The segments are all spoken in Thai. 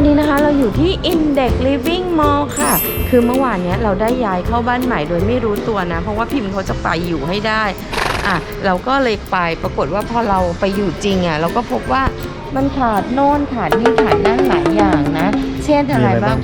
อนนี้นะคะเราอยู่ที่ Index Living Mall ค่ะ คือเมื่อวานเนี้ยเราได้ย้ายเข้าบ้านใหม่โดยไม่รู้ตัวนะ เพราะว่าพิมพ์เขาจะไปอยู่ให้ได้ อะ เราก็เลยไปปรากฏว่าพอเราไปอยู่จริงอะเราก็พบว่ามันขาดโน่นขาดนี่ขาดนั่นหลายอย่างนะ เช่นอะไรบ้าง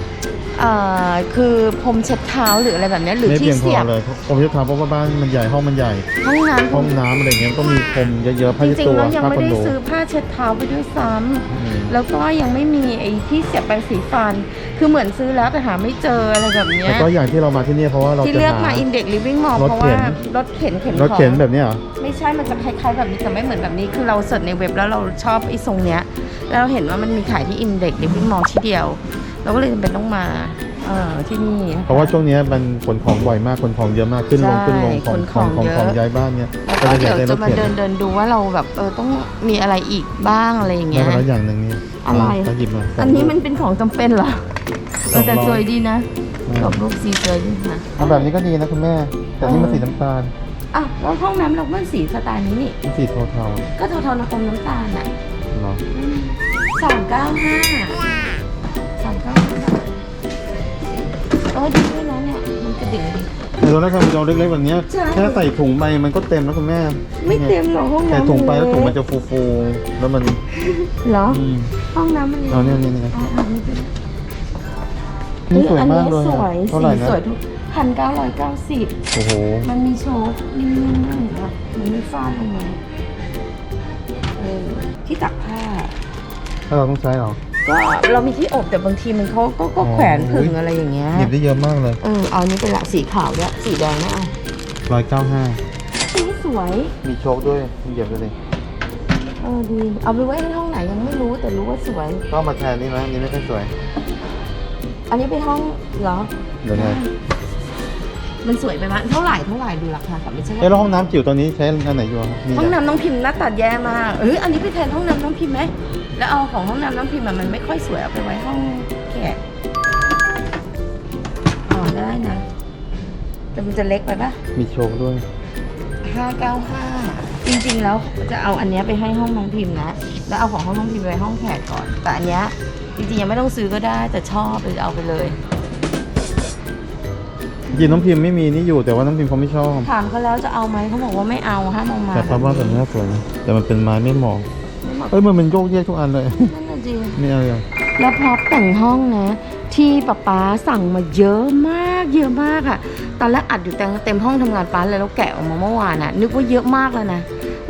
อ่อคือพรมเช็ดเท้าหรืออะไรแบบเนี้ยหรือไม่ที่เพียงพเสีอยบเลยผมจะถามเพราะว่าบ้านมันใหญ่ห้องมันใหญ่ ห้องน้ำห้องน้ำอะไรเงี้ยต้องมีพรมเยอะๆผ้าจเช็ดริงตัๆวเรายังผ้าไม่คอนได้โดซื้อผ้าเช็ดเท้าไปด้วยซ้ำอืมแล้วก็ยังไม่มีไอ้ที่เสียบแปรงสีฟัน คือเหมือนซื้อแล้วแต่หาไม่เจออะไรแบบเนี้แล้ยวก็อย่างที่เรามาที่เนี่ยเพราะว่าเราที่จะเลือกหา มา Index Living Mall รถเพราะเข็ว่าน รถเข็นเข็นรถเข็นของ แบบเนี้ยเหรอ ไม่ใช่ มันจะคล้ายๆแบบนี้แต่ไม่เหมือนแบบนี้ คือเราเสิร์ชในเว็บแล้วเราชอบไอ้ทรงเนี้ย แล้วเราเห็นว่ามันมีขายที่ Index Living Mall ที่เดียว เราก็เลยจำเป็นต้องมาเออที่นี่เพราะว่าช่วงเนี้ยมันขนของบ่อยมากขนของเยอะมากขึ้นลงใช่ขึ้นลงของขนของของเยอะ ของย้ายบ้านเนี่ยแล้วก็เดี๋ยวได้รจะถมาเข็นเดินเดินดูว่าเราแบบเออต้องมีอะไรอีกบ้างอะไรอย่างได้เงี้ย มาแล้วอย่างหนึ่งนี่อะไรก็หยิบมาอันนี้มันเป็นของจำเป็นเหรอเออแต่สวยดีนะอืมกรอบรูปสีสวยดีนะ เอาแบบนี้ก็ดีนะคุณแม่ แต่นี่มันสีน้ำตาลอะแล้วห้องน้ำเราก็สีสไตล์นี้นี่ มันสีเทาก็เทาๆน้ำอมน้ำตาลอะๆเนาะ สามเก้าห้า ต่ตอนแรกทำเราเล็กๆแบบเนี้ยใช่ แค่ใส่ถุงไปมันก็เต็มแล้วคุณแม่ไม่เต็มหรอกห้องน้ำใส่ถุงไปแล้วถุงมันเล็จะกฟูๆแล้วมันเหรออืมห้องน้ำมันล็กเอาเนี่ยเนี่ยเนี่ยอ๋ออันนี้เป็นนี่สวยมากเลยอันอะนี้สวยเท่าไหร่สีนะสวยทุกพันเก้าร้อยเก้าสิบโอ้โหมันมีโชว์นิ่มๆด้วยเห็นปะมันมีฟ้าลงมาเออที่ตักผ้า ถ้าเราต้องใช้เหรอ ก็เรามีที่อบแต่บางทีมันเขาก็ก็อ๋อแขวนผึ่งอะไรอย่างเงี้ยหยิบได้เยอะมากเลยเออเอาอันนี้เป็นละสีขาวด้วยสีแดงไม่เอาร้อยเก้าห้าสีสวย มีโชคด้วยมีเหยียบด้วยเลยเออดีเอาไปไว้ในห้องไหนยังไม่รู้แต่รู้ว่าสวยก็มาแทนนี่ไหมนี่ไม่ค่อยสวย อันนี้เป็นห้องเหรอเดี๋ยวนะ มันสวยไปมั้ยเท่าไหร่เท่าไหร่ดูราคาก่อนไม่ใช่เอ้ว่า แล้วห้องน้ำจิ๋วตอนนี้ใช้อันไหนอยู่อะมีห้องแต่น้ำน้องพิมพ์หน้าตัดแย่มากเอออันนี้ไปแทนห้องน้ำน้องพิมพ์ไหม แล้วเอาของห้องน้ำน้องพิมพ์อะมันไม่ค่อยสวยเอาไปไว้ห้องแขกอ๋อได้นะ แต่มันจะเล็กไปปะมีโชคด้วย ห้าเก้าห้าจริงๆแล้วจะเอาอันเนี้ยไปให้ห้องน้องพิมพ์นะ แล้วเอาของห้องน้องพิมพ์ไปไว้ห้องแขกก่อน แต่อันเนี้ยจริงๆยังไม่ต้องซื้อก็ได้แต่ชอบเลยเอาไปเลย จริงๆน้องพิมพ์ไม่มีนี่อยู่แต่ว่าน้องพิมพ์เขาไม่ชอบ ถามเขาแล้วจะเอาไหมเขาบอกว่าไม่เอาห้ามเอามาแต่เขาว่าแบบนี้สวยนะแต่มันเป็นไม้ไม่เหมาะไม่เหมาะเอ้ยมันเป็นโยกเยกทุกอันเลยนั่นน่ะจริงไม่เอาเลยแล้วพร็อพแต่งห้องนะ ที่ป๊าป๊าสั่งมาเยอะมากเยอะมากค่ะตอนแรกอัดอยู่เต็มเต็มห้องทำงานป๊าเลยแล้วแกะออกมาเมื่อวานอะนึกว่าเยอะมากแล้วนะ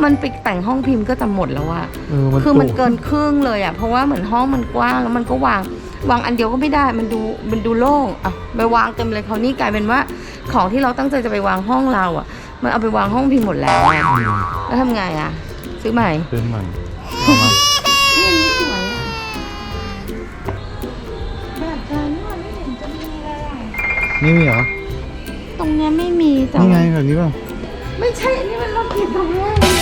มันไปแต่งห้องพิมพ์ก็จะหมดแล้วอะเออมันคือมันจุเกินครึ่งเลยอะเพราะว่าเหมือนห้องมันกว้างแล้วมันก็วาง วางอันเดียวก็ไม่ได้มันดูมันดูโล่งอะไปวางเต็มเลยคราวนี้กลายเป็นว่า ของที่เราตั้งใจจะไปวางห้องเราอะ มันเอาไปวางห้องพิมพ์หมดแล้วอะแล้วทำไงอะ ซื้อใหม่ซื้อใหม่เอามานี่อันนี้สวยอะแบบเธอนี่มันไม่เห็นจะมีเลยอะนี่มีเหรอตรงเนี้ยไม่มีแต่นี่ไงว่าแบบนี้ป่ะไม่ใช่อันนี้มันเราเก็บตรงนี้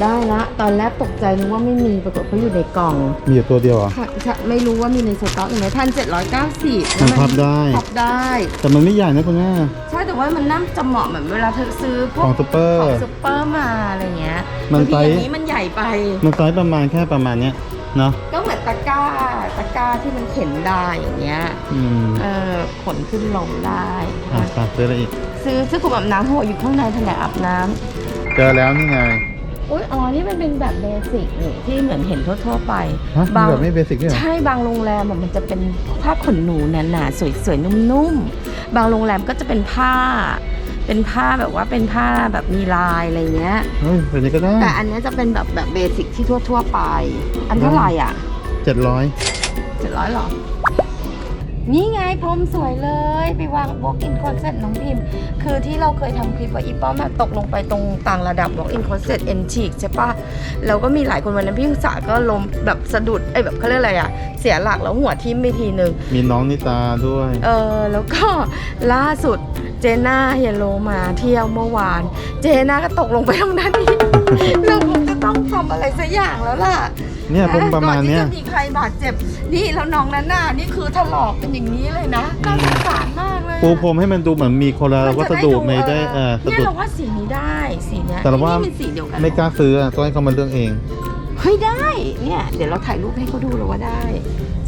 ได้ละ ตอนแรกตกใจนึกว่าไม่มีปรากฏเขาอยู่ในกล่องมีอยู่ตัวเดียวเหรอะ ค่ะค่ะไม่รู้ว่ามีในสต็อกอีกไหมพันเจ็ดร้อยเก้าสิบมันพับได้ พับได้ แต่มันไม่ใหญ่นะคุณแม่ ใช่แต่ว่ามันน่าจะเหมาะเหมือนเวลาเธอซื้อพวกของซุปเปอร์ของซุปเปอร์มาอะไรเงี้ยมันบางทีไซส์ อย่างนี้มันใหญ่ไป มันไซส์ประมาณแค่ประมาณเนี้ยเนาะก็เหมือนตะกร้าตะกร้าที่มันเข็นได้อย่างเงี้ย อืมเออขนขึ้นลงได้ อะตัดซื้ออะไรอีก ซื้อซื้อกลุ่มอาบน้ำหัวอยู่ข้างในแผนกอาบน้ำเจอแล้วนี่ไง อุ้ยอ๋อ นี่มันเป็นแบบเบสิกนี่ที่เหมือนเห็นทั่วๆไป ฮะบาง แบบไม่เบสิกด้วยเหรอ ใช่บางโรงแรมอะมันจะเป็นผ้าขนหนูหนาๆสวยๆนุ่มๆ บางโรงแรมก็จะเป็นผ้า เป็นผ้าแบบว่าเป็นผ้าแบบมีลายอะไรเงี้ย เฮ้ยแบบนี้ก็ได้แต่อันเนี้ยจะเป็นแบบแบบเบสิกที่ทั่วๆไป อันเท่าไหร่อะเจ็ดร้อยเจ็ดร้อยหรอ นี่ไงพรมสวยเลย ไปวางบล็อกอินคอนเซ็ตน้องพิมพ์ คือที่เราเคยทำคลิปว่าอีป้อมอะตกลงไปตรงต่างระดับบล็อกอินคอนเซ็ตเอ็นชีกใช่ปะแล้วก็มีหลายคนวันนั้นพี่ศึกษาก็ล้มแบบสะดุดไอ้ยแบบเขาเรียกอะไรอะเสียหลักแล้วหัวทิ่มไปทีนึง มีน้องนิตาด้วย เออแล้วก็ล่าสุดเจน่าเฮยโลมาเที่ยวเมื่อวาน เจน่าก็ตกลงไปตรงนั้นอีก เราคงจะต้องทำอะไรสักอย่างแล้วล่ะเนี่ยผมประมาณเนี้ยก่อนที่จะมีใครบาดเจ็บ นี่แล้วน้องนั้นน่ะนี่คือถลอกเป็นอย่างนี้เลยนะน่าสงสารมากเลยอะปูพรมให้มันดูเหมือนมีคนละมันวัจะสดุไม่ได้เอเอออสะเนี่ยดุดเราว่าสีนี้ได้สีเนี้ยแต่เราว่านี่เป็นสีเดียวกันไม่กล้าซื้ออะต้องให้เขามาเลือกเองเฮ้ยได้เนี่ยเดี๋ยวเราถ่ายรูปให้เขาดูเลยว่าได้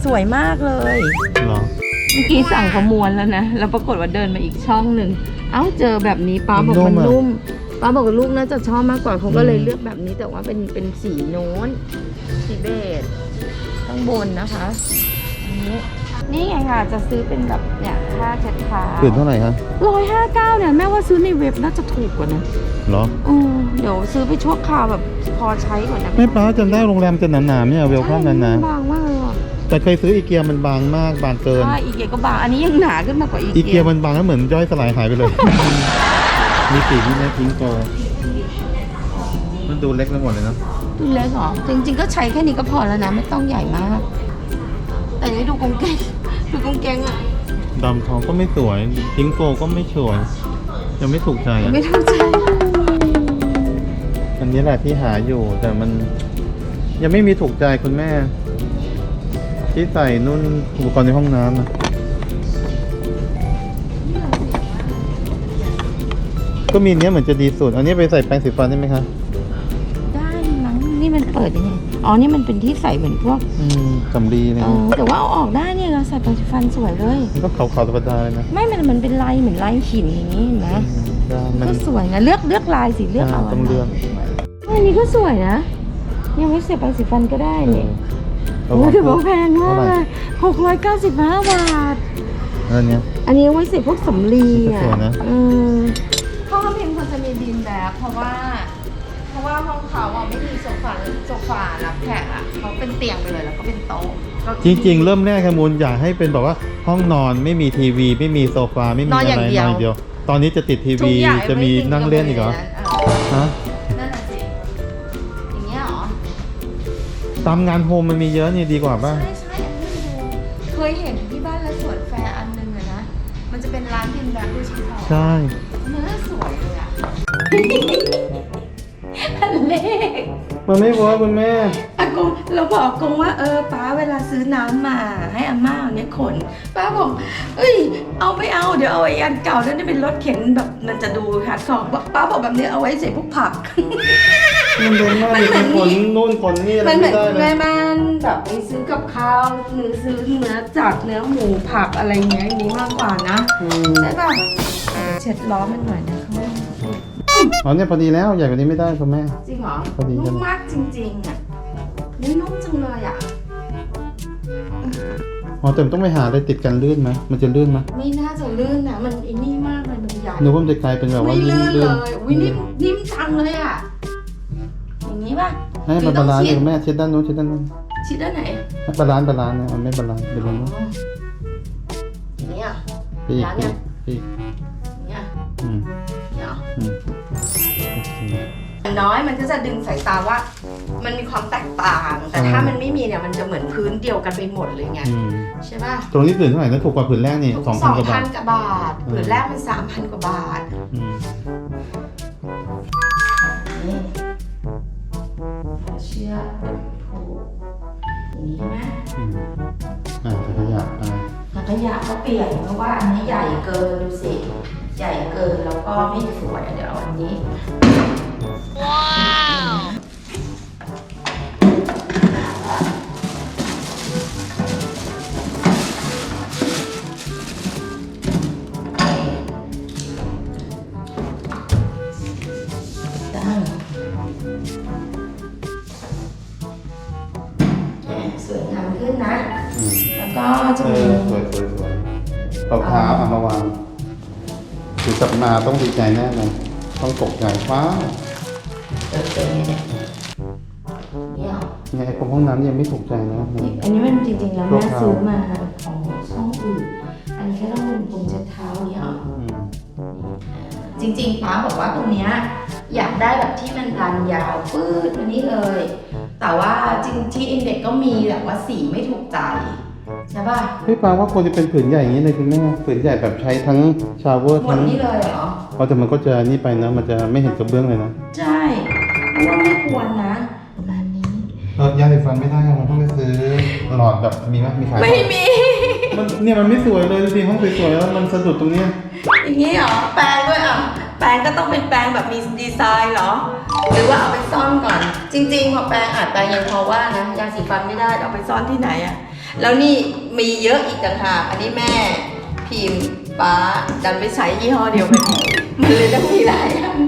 สวยมากเลยเหรอเมื่อกี้สั่งขมวนแล้วนะ แล้วปรากฏว่าเดินมาอีกช่องหนึ่ง เอ้าเจอแบบนี้ป้าบอกมันนุ่ม ป้าบอกว่าลูกน่าจะชอบมากกว่าเขาก็เลยเลือกแบบนี้แต่ว่าเป็นเป็นสีโน้นสีเบจข้างบนนะคะอันนี้นี่ไงค่ะ จะซื้อเป็นแบบเนี่ยผ้าเช็ดเท้าผืนเท่าไหร่คะร้อยห้าเก้าเนี่ยแม่ว่าซื้อในเว็บน่าจะถูกกว่านะเหรออืมเดี๋ยวซื้อไปชั่วคราวแบบพอใช้ก่อนนะไม่ป้าจำได้โรงแรมจะหนาๆเนี่ยเวลคัมหนาใช่บางมากเลยอะๆแต่เคยซื้ออีเกียมันบางมากบางเกินใช่อีเกียก็บางอันนี้ยังหนาขึ้นมากกว่าอีอีเกีเกียมันบางแล้วเหมือนย่อยสลายหายไปเลย มีปีกนี่นะพิงโกมันดูเล็กไปหมดเลยเนาะดูเล็กเหรอจริง ๆ ก็ใช้แค่นี้ก็พอแล้วนะ ไม่ต้องใหญ่มาก แต่นี่ดูกางเกงดูกางเกงอะดำทองก็ไม่สวย พิงโกก็ไม่สวย ยังไม่ถูกใจอะไม่เข้าใจอันนี้แหละที่หาอยู่แต่มัน ยังไม่มีถูกใจคุณแม่ ที่ใส่นุ่นอุปกรณ์ในห้องน้ำอะ ก็มีอันเนี้ยเหมือนจะดีสุด อันนี้ไปใส่แปรงสีฟันได้ไหมคะได้มั้งนี่มันเปิดยังไง อ๋อ นี่มันเป็นที่ใส่เหมือนพวกอืมสำลีเนี่ยเออแต่ว่าเอาออกได้เนี่ยเราใส่แปรงสีฟันสวยเลย มันก็ขาวๆธรรมดาเลยนะไม่ มันมันเป็นลายเหมือนลายหินอย่างนี้เห็นไหมอืมได้มันก็สวยนะ เลือกเลือกลายสิเลือกเอาอ่าต้องเลือกอันนี้ก็สวยนะ ยังไม่เสียบแปรงสีฟันก็ได้เอนี่อโอ้ถือว่าแพงมากเท่าไหเลร่ยหกร้อยเก้าสิบห้าบาทอันเนี้ยอันนี้เอาไว้ใส่พวกสำลีอะสวยนะอืม ห้องพิมพ์ควรจะมีดินแบบเพราะว่า เพราะว่าห้องเขาอะไม่มีโซฟาโซฟารับแขกอะเขาเป็นเตียงไปเลยแล้วก็เป็นโต๊ะเก้าจอี้ริง ๆ เริ่มแรกขมูลอยากให้เป็นแบบว่าห้องนอนไม่มีทีวี ไม่มีโซฟาไม่มีนอนอะอย่างไรเดีนยว อนอย่างเดียว ตอนนี้จะติดทีทุวีกอย่างจะมี everything นั่งเล่นอีกเหรอลงไปในนั้นฮะเออนั่นน่ะสิอย่างเงี้ยเหรอ ตามงานโฮมมันมีเยอะนี่ดีกว่าป่ะ ใช่ใช่อันนี้ดูเคยเห็นที่บ้านและสวนแฟร์อันหนึงอะนะ มันจะเป็นร้านดินแบบด้วยชิ้นทองใช่เนื้ อสวยเลยอะอันเล็กมันไม่เวิร์กคุณแม่ อากงเราบอกอากงว่าเออป้าเวลาซื้อน้ำมาให้อาม่าเอาเนี่ยขนป้าบอกเอ้ย เอาไม่เอาเดี๋ยวเอาไอ้อันเก่านั่นเป็นรถเข็นแบบมันจะดูฮาร์ดคอร์ป้าบอกแบบนี้เอาไว้ใส่พวกผัก มันเป็นมากมันเหมือนขนนู่นขนนี่อะไรมันเหมืไม่อนได้เลแม่ยบ้านแบบไปซื้อกับข้าวหรือซื้อเนื้อจัดเนื้อหมูผักอะไรเงี้ยอย่างนี้มากกว่านะอืมใช่ป่ะเดี๋ยวเช็ดล้อมันหน่อยนะคะอ๋อเนี่ยพอดีแล้วใหญ่กว่านี้ไม่ได้คุณแม่ จริงเหรอพอดีใช่นุ่มไหมมากจริงๆอะนี่นุ่มจังเลยอะ อ๋อแต่มันต้องไปหาอะไรติดกันลื่นไหมมันจะลื่นไหมไม่น่าจะลื่นนะมันไอ้นี่มากเลยมันใหญ่นึกว่ามันจะกลายเป็นแบบว่าไม่ลื่นเลลื่นยอุ้ยนิ่มนิ่มจังเลยอะอย่างนี้ป่ะๆ ให้มันบาลานซ์อยู่แม่เช็ดด้านนู้นเช็ดด้านนู้นชิดด้านไหนให้บาลานซ์บาลานซ์นะมันไม่บาลานซ์เดี๋ยวมันอย่างนี้อะไปอีกร้านไปเนี่อียกไปอีกอย่างเงี้ยอืมเนี่ยเหรออืมโอเคอย่างน้อยมันก็จะดึงสายตาว่า มันมีความแตกต่าง แต่ถ้ามันไม่มีเนี่ยมันจะเหมือนพื้นเดียวกันไปหมดเลยไงอืมใช่ป่ะตรงนี้ผืนเท่าไหร่นะถูกกว่าผืนแรกนี่สองพันกว่าบาทกว่าบาทผืนแรกมันสามพันกว่าบาท อืม ยะก็เปลี่ยนเพราะว่าอันนี้ใหญ่เกินดูสิใหญ่เกินแล้วก็ไม่สวยเดี๋ยวเอาอันนี้ว้าวตั้งอะสวยงามขึ้นนะ อืมแล้วก็จะเอมีอสวยสวยสวยรองเท้าเอามาวางถือกลับมาต้องดีใจแน่เลยต้องตกใจว้าวเติมเต็มเนี่ยเนี่ยเหรอไงไอ้ของห้องน้ำยังไม่ถูกใจนะนี่อันนี้มันจริงๆแล้วรอแม่งเท้าซื้อมาของช่องอื่น อันนี้แค่ต้องเป็นปุ่มเช็ดเท้าเนี่ยเหรอ อืมจริงๆป้าบอกว่าตรงเนี้ยอยากได้แบบที่มันรันยาวปื้ดมานี่เลย แต่ว่าจริงที่อินเด็กก็มีแต่ว่าสีไม่ถูกใจ ใช่ป่ะพี่ปาว่าควรจะเป็นผืนใหญ่อย่างนี้เลยคุณแม่ผืนใหญ่แบบใช้ทั้งชาวเวอร์หมทั้ดงนี่เลยเหรอเพราะแต่มันก็จะนี่ไปนะ มันจะไม่เห็นกระเบื้องเลยนะ ใช่เพราะว่าไม่ควรนะประมาณนี้เออยาสีฟันไม่ได้ครับมันต้องไปซื้อหลอดแบบมีไหมมีขายไม่มี มันเนี่ยมันไม่สวยเลยดูดิห้องสวยๆแล้วมันสะดุดตรงเนี้ยอย่างนี้เหรอแปลงด้วยอะแปรงก็ต้องเป็นแปรงแบบมีดีไซน์เหรอ หรือว่าเอาไปซ่อนก่อน จริงๆพอแปรงอาจแปรงยังพอว่านะยาสีฟันไม่ได้เอาไปซ่อนที่ไหนอะ แล้วนี่มีเยอะอีกต่างหากอันนี้แม่พิมพ์ป้าดันไปใช้ยี่ห้อเดียวกันมันเลยต้องมีหลายยัน